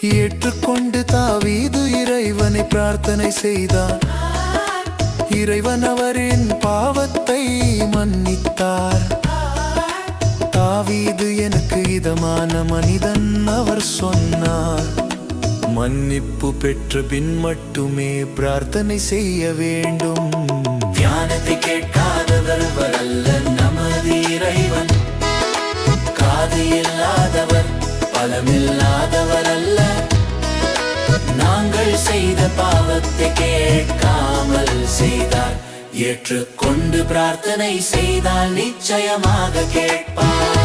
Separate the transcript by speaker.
Speaker 1: ஏற்றுக்கொண்டு தாவீது இறைவனை பிரார்த்தனை செய்தார். இறைவன் அவரின் பாவத்தை மன்னித்தார். தாவீது எனக்கு இதமான மனிதன் அவர் சொன்னார். மன்னிப்பு பெற்ற பின் மட்டுமே பிரார்த்தனை செய்ய வேண்டும்.
Speaker 2: தியானத்தை கேட்காதவர் அல்ல நமது இறைவன். காது இல்லாதவர் பலமில்லாதவர் பாவத்தை கேட்காமல் செய்தார். ஏற்றுக்கொண்டு பிரார்த்தனை செய்தால் நிச்சயமாக கேட்பார்.